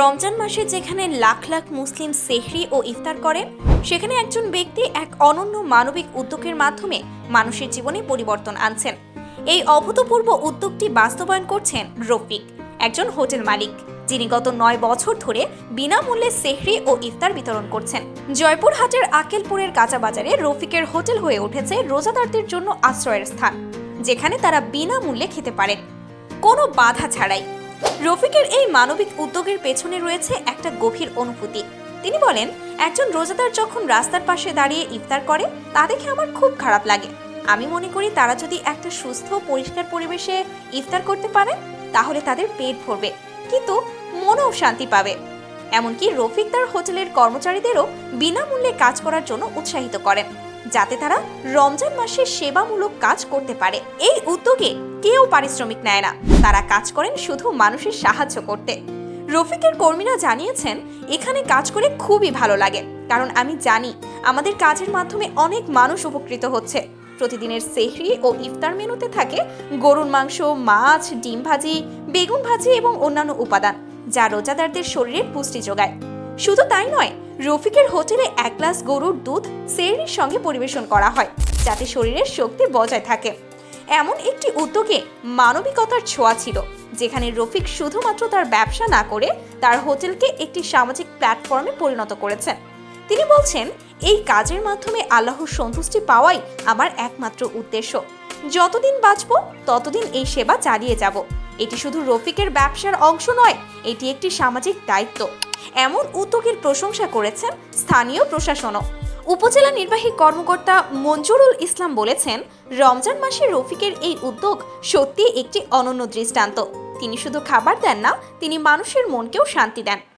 রমজান মাসে যেখানে লাখ লাখ মুসলিম সেহরি ও ইফতার করেন সেখানে একজন ব্যক্তি এক অনন্য মানবিক উদ্যোগের মাধ্যমে মানুষের জীবনে পরিবর্তন আনছেন। এই অভূতপূর্ব উদ্যোগটি বাস্তবায়ন করছেন রফিক, একজন হোটেল মালিক, যিনি গত নয় বছর ধরে বিনামূল্যে সেহরি ও ইফতার বিতরণ করছেন। জয়পুরহাটের আকেলপুরের কাঁচা বাজারে রফিকের হোটেল হয়ে উঠেছে রোজাদারদের জন্য আশ্রয়ের স্থান, যেখানে তারা বিনামূল্যে খেতে পারেন। কোনো বাধা ছাড়াই রফিকের এই মানবিক উদ্যোগের পেছনে রয়েছে একটা গভীর অনুভূতি। তিনি বলেন, একজন রোজাদার যখন রাস্তার পাশে দাঁড়িয়ে ইফতার করে, তা দেখে আমার খুব খারাপ লাগে। আমি মনে করি তারা যদি একটা সুস্থ, পরিষ্কার পরিবেশে ইফতার করতে পারে তাহলে তাদের পেট ভরবে, কিন্তু মনও শান্তি পাবে। এমনকি রফিক তার হোটেলের কর্মচারীদেরও বিনামূল্যে কাজ করার জন্য উৎসাহিত করেন। যাতে তারা রমজান মাসে সেবামূলক কাজ করতে পারে। এই উদ্যোগে কেউ পারিশ্রমিক নেয় না। তারা কাজ করেন শুধু মানুষের সাহায্য করতে। রফিকের কর্মীরা জানিয়েছেন, এখানে কাজ করে খুবই ভালো লাগে। কারণ আমি জানি, আমাদের কাজের মাধ্যমে অনেক মানুষ উপকৃত হচ্ছে। প্রতিদিনের সেহরি ও ইফতার মেনুতে থাকে গরুর মাংস, মাছ, ডিম ভাজি, বেগুন ভাজি এবং অন্যান্য উপাদান, যা রোজাদারদের শরীরে পুষ্টি যোগায়। শুধু তাই নয়, রফিকের হোটেলে এক গ্লাস গরুর দুধ সেহরির সঙ্গে পরিবেশন করা হয়, যাতে শরীরের শক্তি বজায় থাকে। এমন একটি উদ্যোগে মানবিকতার ছোঁয়া ছিল, যেখানে রফিক শুধুমাত্র তার ব্যবসা না করে তার হোটেলকে একটি সামাজিক প্ল্যাটফর্মে পরিণত করেছেন। তিনি বলছেন, এই কাজের মাধ্যমে আল্লাহর সন্তুষ্টি পাওয়াই আমার একমাত্র উদ্দেশ্য। যতদিন বাঁচব, ততদিন এই সেবা চালিয়ে যাব। এটি শুধু রফিকের ব্যবসার অংশ নয়, এটি একটি সামাজিক দায়িত্ব। এমন উদ্যোগের প্রশংসা করেছেন স্থানীয় প্রশাসনও। উপজেলা নির্বাহী কর্মকর্তা মঞ্জুরুল ইসলাম বলেছেন, রমজান মাসে রফিকের এই উদ্যোগ সত্যি একটি অনন্য দৃষ্টান্ত। তিনি শুধু খাবার দেন না, তিনি মানুষের মনকেও শান্তি দেন।